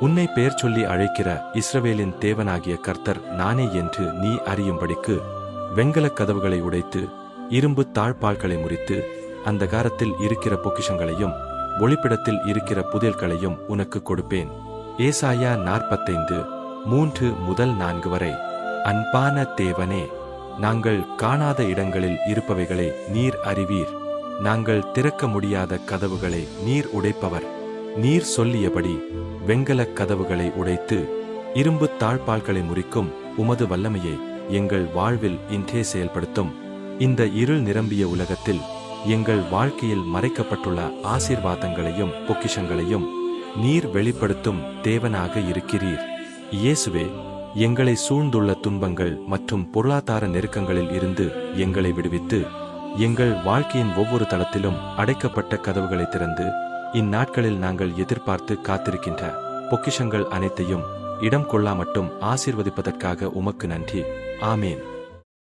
உன்னை பெயர் சொல்லி அழைக்கிற இஸ்ரவேலின் தேவனாகிய கர்த்தர் நானே என்று நீ அறியும்படிக்கு வெங்கலக் கதவுகளை உடைத்து இரும்பு தாழ்பால்களை முறித்து அந்தகாரத்தில் இருக்கிற பொக்கிஷங்களையும் ஒளிப்பிடத்தில் இருக்கிற புதியல்களையும் உனக்கு கொடுப்பேன். ஏசாயா நாற்பத்தைந்து மூன்று முதல் நான்கு வரை. அன்பான தேவனே நாங்கள் காணாத இடங்களில் இருப்பவைகளை நீர் அறிவீர். நாங்கள் திறக்க முடியாத கதவுகளை நீர் உடைப்பவர். நீர் சொல்லியபடி வெங்கலக் கதவுகளை உடைத்து இரும்பு தாழ்பால்களை முறிக்கும் உமது வல்லமையை எங்கள் வாழ்வில் இன்றே செயல்படுத்தும். இந்த இருள் நிரம்பிய உலகத்தில் எங்கள் வாழ்க்கையில் மறைக்கப்பட்டுள்ள ஆசீர்வாதங்களையும் பொக்கிஷங்களையும் நீர் வெளிப்படுத்தும் தேவனாக இருக்கிறீர். இயேசுவே எங்களை சூழ்ந்துள்ள துன்பங்கள் மற்றும் பொருளாதார நெருக்கங்களில் இருந்து எங்களை விடுவித்து எங்கள் வாழ்க்கையின் ஒவ்வொரு தளத்திலும் அடைக்கப்பட்ட கதவுகளை திறந்து இந்நாட்களில் நாங்கள் எதிர்பார்த்து காத்திருக்கின்ற பொக்கிஷங்கள் அனைத்தையும் இடம் கொள்ளாமட்டும் ஆசீர்வதிப்பதற்காக உமக்கு நன்றி. ஆமேன்.